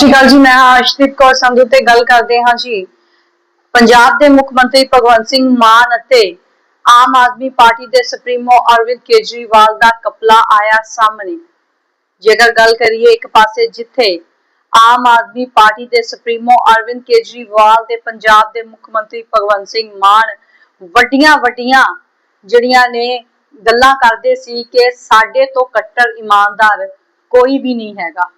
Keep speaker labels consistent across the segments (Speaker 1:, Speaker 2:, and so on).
Speaker 1: ਸ਼੍ਰੀ ਅਕਾਲ ਜੀ, ਮੈਂ ਹਾਂ ਕੌਰ ਸੰਧੂ ਤੇ ਗੱਲ ਕਰਦੇ ਹਾਂ ਜੀ। ਪੰਜਾਬ ਦੇ ਮੁੱਖ ਮੰਤਰੀ ਭਗਵੰਤ ਸਿੰਘ ਮਾਨ ਅਤੇ ਆਮ ਆਦਮੀ ਪਾਰਟੀ ਦੇ ਸੁਪਰੀਮੋ ਅਰਵਿੰਦ ਕੇਜਰੀਵਾਲ ਦਾ ਕਪਲਾ ਆਇਆ ਸਾਹਮਣੇ। ਜੇਕਰ ਗੱਲ ਕਰੀਏ ਇੱਕ ਪਾਸੇ ਜਿੱਥੇ ਆਮ ਆਦਮੀ ਪਾਰਟੀ ਦੇ ਸੁਪਰੀਮੋ ਅਰਵਿੰਦ ਕੇਜਰੀਵਾਲ ਤੇ ਪੰਜਾਬ ਦੇ ਮੁੱਖ ਮੰਤਰੀ ਭਗਵੰਤ ਸਿੰਘ ਮਾਨ ਵੱਡੀਆਂ ਵੱਡੀਆਂ ਜਿਹੜੀਆਂ ਨੇ ਗੱਲਾਂ ਕਰਦੇ ਸੀ ਕਿ ਸਾਡੇ ਤੋਂ ਕੱਟੜ ਇਮਾਨਦਾਰ ਕੋਈ ਵੀ ਨਹੀਂ ਹੈਗਾ।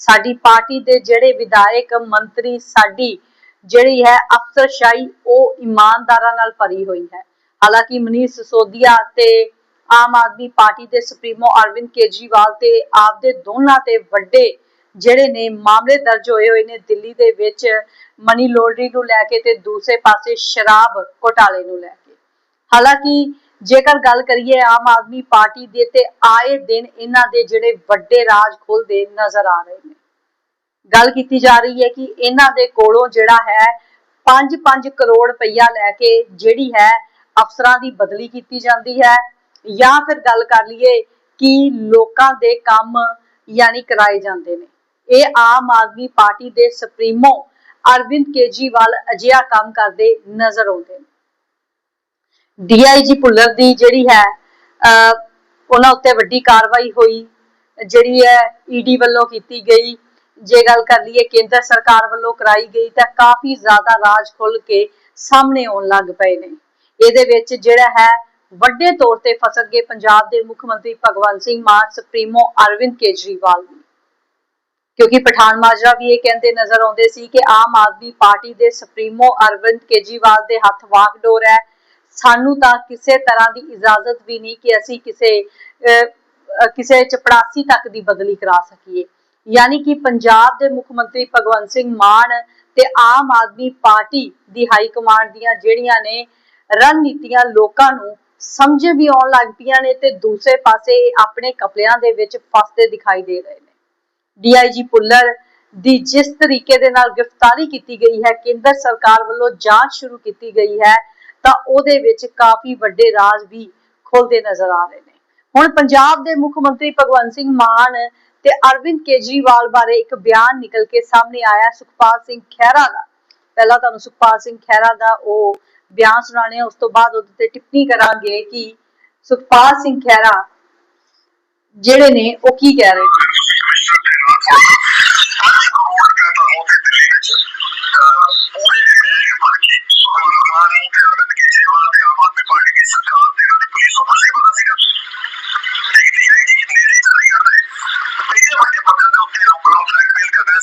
Speaker 1: ਸਾਡੀ ਪਾਰਟੀ ਦੇ ਜਿਹੜੇ ਵਿਧਾਇਕ, ਮੰਤਰੀ, ਸਾਡੀ ਜਿਹੜੀ ਹੈ ਅਫਸਰਸ਼ਾਹੀ, ਉਹ ਇਮਾਨਦਾਰਾਂ ਨਾਲ ਭਰੀ ਹੋਈ ਹੈ। ਹਾਲਾਂਕਿ ਮਨੀਸ਼ ਸਿਸੋਦੀਆ ਤੇ ਆਮ ਆਦਮੀ ਪਾਰਟੀ ਦੇ ਸੁਪਰੀਮੋ ਅਰਵਿੰਦ ਕੇਜਰੀਵਾਲ ਤੇ ਆਪਦੇ ਦੋਨਾਂ ਤੇ ਵੱਡੇ ਜਿਹੜੇ ਨੇ ਮਾਮਲੇ ਦਰਜ ਹੋਏ ਹੋਏ ਨੇ ਦਿੱਲੀ ਦੇ ਵਿੱਚ, ਮਨੀ ਲੋਡਰੀ ਨੂੰ ਲੈ ਕੇ ਤੇ ਦੂਸਰੇ ਪਾਸੇ ਸ਼ਰਾਬ ਘੋਟਾਲੇ ਨੂੰ ਲੈ ਕੇ। ਹਾਲਾਂਕਿ ਜੇਕਰ ਗੱਲ ਕਰੀਏ ਆਮ ਆਦਮੀ ਪਾਰਟੀ ਦੇ ਤੇ ਆਏ ਦਿਨ ਇਹਨਾਂ ਦੇ ਜਿਹੜੇ ਵੱਡੇ ਰਾਜ ਖੁੱਲਦੇ ਨਜ਼ਰ ਆ ਰਹੇ ਨੇ। ਗੱਲ ਕੀਤੀ ਜਾ ਰਹੀ ਹੈ ਕਿ ਇਹਨਾਂ ਦੇ ਕੋਲੋਂ ਜਿਹੜਾ ਹੈ 5-5 ਕਰੋੜ ਰੁਪਈਆ ਲੈ ਕੇ ਜਿਹੜੀ ਹੈ ਅਫਸਰਾਂ ਦੀ ਬਦਲੀ ਕੀਤੀ ਜਾਂਦੀ ਹੈ ਜਾਂ ਫਿਰ ਗੱਲ ਕਰ ਲਈਏ ਕਿ ਲੋਕਾਂ ਦੇ ਕੰਮ ਯਾਨੀ ਕਰਾਏ ਜਾਂਦੇ ਨੇ। ਇਹ ਆਮ ਆਦਮੀ ਪਾਰਟੀ ਦੇ ਸੁਪਰੀਮੋ ਅਰਵਿੰਦ ਕੇਜਰੀਵਾਲ ਅਜਿਹਾ ਕੰਮ ਕਰਦੇ ਨਜ਼ਰ ਆਉਂਦੇ ਨੇ। ਡੀਆਈਜੀ ਭੁੱਲਰ ਦੀ ਜਿਹੜੀ ਹੈ ਉਹਨਾਂ ਉੱਤੇ ਵੱਡੀ ਕਾਰਵਾਈ ਹੋਈ, ਜਿਹੜੀ ਹੈ ਈਡੀ ਵੱਲੋਂ ਕੀਤੀ ਗਈ। ਜੇ ਗੱਲ ਕਰ ਲਈਏ ਕੇਂਦਰ ਸਰਕਾਰ ਵੱਲੋਂ ਕਰਾਈ ਗਈ ਤਾਂ ਕਾਫੀ ਜ਼ਿਆਦਾ ਰਾਜ ਖੁੱਲ ਕੇ ਸਾਹਮਣੇ ਆਉਣ ਲੱਗ ਪਏ ਨੇ। ਇਹਦੇ ਵਿੱਚ ਜਿਹੜਾ ਹੈ, ਵੱਡੇ ਤੌਰ ਤੇ ਫਸਲ ਗਏ ਪੰਜਾਬ ਦੇ ਮੁੱਖ ਮੰਤਰੀ ਭਗਵੰਤ ਸਿੰਘ ਮਾਨ, ਸੁਪਰੀਮੋ ਅਰਵਿੰਦ ਕੇਜਰੀਵਾਲ ਵੀ। ਕਿਉਂਕਿ ਪਠਾਨ ਮਾਜਰਾ ਵੀ ਇਹ ਕਹਿੰਦੇ ਨਜ਼ਰ ਆਉਂਦੇ ਸੀ ਕਿ ਆਮ ਆਦਮੀ ਪਾਰਟੀ ਦੇ ਸੁਪਰੀਮੋ ਅਰਵਿੰਦ ਕੇਜਰੀਵਾਲ ਦੇ ਹੱਥ ਵਾਕਡੋਰ ਹੈ। ਸਾਨੂੰ ਤਾਂ ਕਿਸੇ ਤਰ੍ਹਾਂ ਦੀ ਇਜਾਜ਼ਤ ਵੀ ਨਹੀਂ ਕਿ ਅਸੀਂ ਕਿਸੇ ਕਿਸੇ ਚਪੜਾਸੀ ਤੱਕ ਦੀ ਬਦਲੀ ਕਰਾ ਸਕੀਏ। ਯਾਨੀ ਕਿ ਪੰਜਾਬ ਦੇ ਮੁੱਖ ਮੰਤਰੀ ਭਗਵੰਤ ਸਿੰਘ ਮਾਨ ਤੇ ਆਮ ਆਦਮੀ ਪਾਰਟੀ ਦੀ ਹਾਈ ਕਮਾਂਡ ਦੀਆਂ ਜਿਹੜੀਆਂ ਨੇ ਰਣਨੀਤੀਆਂ ਲੋਕਾਂ ਨੂੰ ਸਮਝ ਵੀ ਆਉਣ ਲੱਗ ਪਈਆਂ ਨੇ ਤੇ ਦੂਸਰੇ ਪਾਸੇ ਆਪਣੇ ਕਪਲਿਆਂ ਦੇ ਵਿੱਚ ਫਸਦੇ ਦਿਖਾਈ ਦੇ ਰਹੇ ਨੇ। ਡੀਆਈਜੀ ਪੁੱਲਰ ਦੀ ਜਿਸ ਤਰੀਕੇ ਦੇ ਨਾਲ ਗ੍ਰਿਫਤਾਰੀ ਕੀਤੀ ਗਈ ਹੈ, ਕੇਂਦਰ ਸਰਕਾਰ ਵੱਲੋਂ ਜਾਂਚ ਸ਼ੁਰੂ ਕੀਤੀ ਗਈ ਹੈ ਤਾਂ ਉਹਦੇ ਵਿੱਚ ਕਾਫੀ ਵੱਡੇ ਰਾਜ ਵੀ ਖੁੱਲਦੇ ਨਜ਼ਰ ਆ ਰਹੇ ਨੇ। ਹੁਣ ਪੰਜਾਬ ਦੇ ਮੁੱਖ ਮੰਤਰੀ ਭਗਵੰਤ ਸਿੰਘ ਮਾਨ ਤੇ ਅਰਵਿੰਦ ਕੇਜਰੀਵਾਲ ਬਾਰੇ ਇੱਕ ਬਿਆਨ ਨਿਕਲ ਕੇ ਸਾਹਮਣੇ ਆਇਆ ਸੁਖਪਾਲ ਸਿੰਘ ਖਹਿਰਾ ਦਾ। ਪਹਿਲਾਂ ਤੁਹਾਨੂੰ ਸੁਖਪਾਲ ਸਿੰਘ ਖਹਿਰਾ ਦਾ ਉਹ ਬਿਆਨ ਸੁਣਾਣੇ ਉਸ ਤੋਂ ਬਾਅਦ ਉਹਦੇ ਤੇ ਟਿੱਪਣੀ ਕਰਾਂਗੇ ਕਿ ਸੁਖਪਾਲ ਸਿੰਘ ਖਹਿਰਾ ਜਿਹੜੇ ਨੇ ਉਹ ਕੀ ਕਹਿ ਰਹੇ ਨੇ?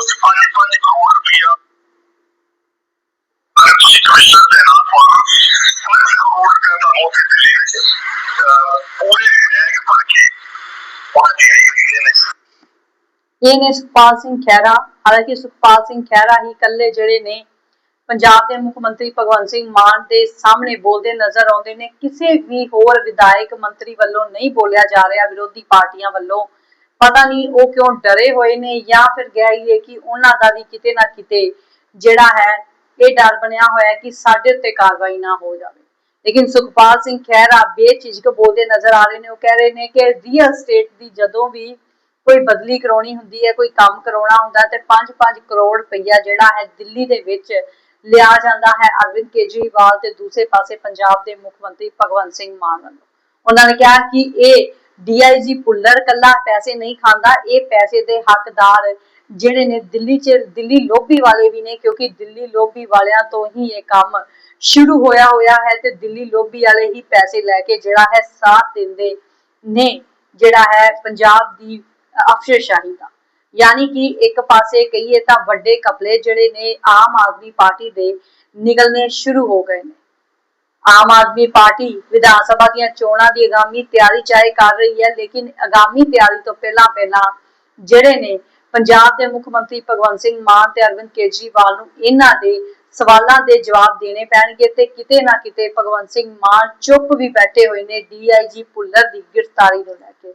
Speaker 2: ਆਲਮੋਸਟ 5-5 ਕਰੋੜ ਰੁਪਇਆ ਤੁਸੀਂ ਕਮਿਸ਼ਨਰ ਦੇ ਨਾਲ ਫੋਲੋ 5 ਕਰੋੜ ਰੁਪਏ ਦਾ ਮੋਦੀ ਦਿੱਲੀ ਵਿੱਚ ਪੂਰੇ ਬੈਗ ਭਰ ਕੇ ਉਹਨਾਂ ਦੀ ਖਰੀਦੇ ਨੇ
Speaker 1: ਇਹ ਨੇ ਸੁਖਪਾਲ ਸਿੰਘ ਖਹਿਰਾ, ਹਾਲਾਂਕਿ ਸੁਖਪਾਲ ਸਿੰਘ ਖਹਿਰਾ ਹੀ ਇਕੱਲੇ ਜਿਹੜੇ ਨੇ, ਪੰਜਾਬ ਦੇ ਮੁੱਖ ਮੰਤਰੀ ਭਗਵੰਤ ਸਿੰਘ ਮਾਨ ਦੇ ਸਾਹਮਣੇ ਬੋਲਦੇ ਨਜ਼ਰ ਆਉਂਦੇ ਨੇ। ਕਿਸੇ ਵੀ ਹੋਰ ਵਿਧਾਇਕ ਮੰਤਰੀ ਵੱਲੋਂ ਨਹੀਂ ਬੋਲਿਆ ਜਾ ਰਿਹਾ, ਵਿਰੋਧੀ ਪਾਰਟੀਆਂ ਵੱਲੋਂ ਪਤਾ ਨਹੀਂ ਉਹ ਕਿਉਂ ਡਰੇ ਹੋਏ ਨੇ ਜਾਂ ਫਿਰ ਗਈ ਕਿ ਉਹਨਾਂ ਦਾ ਵੀ ਕਿਤੇ ਨਾ ਕਿਤੇ ਜਿਹੜਾ ਹੈ, ਇਹ ਡਰ ਬਣਿਆ ਹੋਇਆ ਕਿ ਸਾਡੇ ਉੱਤੇ ਕਾਰਵਾਈ ਨਾ ਹੋ ਜਾਵੇ। ਲੇਕਿਨ ਸੁਖਪਾਲ ਸਿੰਘ ਖਹਿਰਾ ਬੇਝਿਜਕ ਬੋਲਦੇ ਨਜ਼ਰ ਆ ਰਹੇ ਨੇ। ਉਹ ਕਹਿ ਰਹੇ ਨੇ ਕਿ ਰੀਅਲ ਸਟੇਟ ਦੀ ਜਦੋਂ ਵੀ ਕੋਈ ਬਦਲੀ ਕਰਾਉਣੀ ਹੁੰਦੀ ਹੈ, ਕੋਈ ਕੰਮ ਕਰਾਉਣਾ ਹੁੰਦਾ ਤੇ 5-5 ਕਰੋੜ ਰੁਪਈਆ ਜਿਹੜਾ ਹੈ ਦਿੱਲੀ ਦੇ ਵਿੱਚ ਲਿਆ ਜਾਂਦਾ ਹੈ ਅਰਵਿੰਦ ਕੇਜਰੀਵਾਲ ਤੇ ਦੂਸਰੇ ਪਾਸੇ ਪੰਜਾਬ ਦੇ ਮੁੱਖ ਮੰਤਰੀ ਭਗਵੰਤ ਸਿੰਘ ਮਾਨ ਵੱਲੋਂ। ਉਹਨਾਂ ਨੇ ਕਿਹਾ ਕਿ ਇਹ ਡੀਆਈਜੀ ਪੁੱਲਰ ਕੱਲਾ ਪੈਸੇ ਨਹੀਂ ਖਾਂਦਾ ਇਹ ਪੈਸੇ ਦੇ ਹੱਕਦਾਰ ਜਿਹੜੇ ਨੇ ਦਿੱਲੀ ਚ ਦਿੱਲੀ ਲੋਬੀ ਵਾਲੇ ਵੀ ਨੇ ਕਿਉਂਕਿ ਦਿੱਲੀ ਲੋਬੀ ਵਾਲਿਆਂ ਤੋਂ ਹੀ ਇਹ ਕੰਮ ਸ਼ੁਰੂ ਹੋਇਆ ਹੋਇਆ ਹੈ ਤੇ ਦਿੱਲੀ ਲੋਬੀ ਵਾਲੇ ਹੀ ਪੈਸੇ ਲੈ ਕੇ ਜਿਹੜਾ ਹੈ ਸਾਥ ਦਿੰਦੇ ਨੇ ਜਿਹੜਾ ਹੈ ਪੰਜਾਬ ਦੀ ਅ, ਅਫਸਰਸ਼ਾਹੀ ਦਾ। ਯਾਨੀ ਕਿ ਇੱਕ ਪਾਸੇ ਕਹੀਏ ਤਾਂ ਵੱਡੇ ਕਪਲੇ ਜਿਹੜੇ ਨੇ ਆਮ ਆਦਮੀ ਪਾਰਟੀ ਦੇ ਨਿਕਲਨੇ ਸ਼ੁਰੂ ਹੋ ਗਏ ਨੇ। ਆਮ ਆਦਮੀ ਪਾਰਟੀ ਵਿਧਾਨ ਸਭਾ ਦੀਆਂ ਚੋਣਾਂ ਦੀ ਆਗਾਮੀ ਤਿਆਰੀ ਚਾਹੇ ਕਰ ਰਹੀ ਹੈ, ਲੇਕਿਨ ਆਗਾਮੀ ਤਿਆਰੀ ਤੋਂ ਪਹਿਲਾਂ ਪਹਿਲਾਂ ਜਿਹੜੇ ਨੇ ਪੰਜਾਬ ਦੇ ਮੁੱਖ ਮੰਤਰੀ ਭਗਵੰਤ ਸਿੰਘ ਮਾਨ ਤੇ ਅਰਵਿੰਦ ਕੇਜਰੀਵਾਲ ਨੂੰ ਇਹਨਾਂ ਦੇ ਸਵਾਲਾਂ ਦੇ ਜਵਾਬ ਦੇਣੇ ਪੈਣਗੇ ਤੇ ਕਿਤੇ ਨਾ ਕਿਤੇ ਭਗਵੰਤ ਸਿੰਘ ਮਾਨ ਚੁੱਪ ਵੀ ਬੈਠੇ ਹੋਏ ਨੇ ਡੀਆਈਜੀ ਭੁੱਲਰ ਦੀ ਗ੍ਰਿਫਤਾਰੀ ਨੂੰ ਲੈ ਕੇ।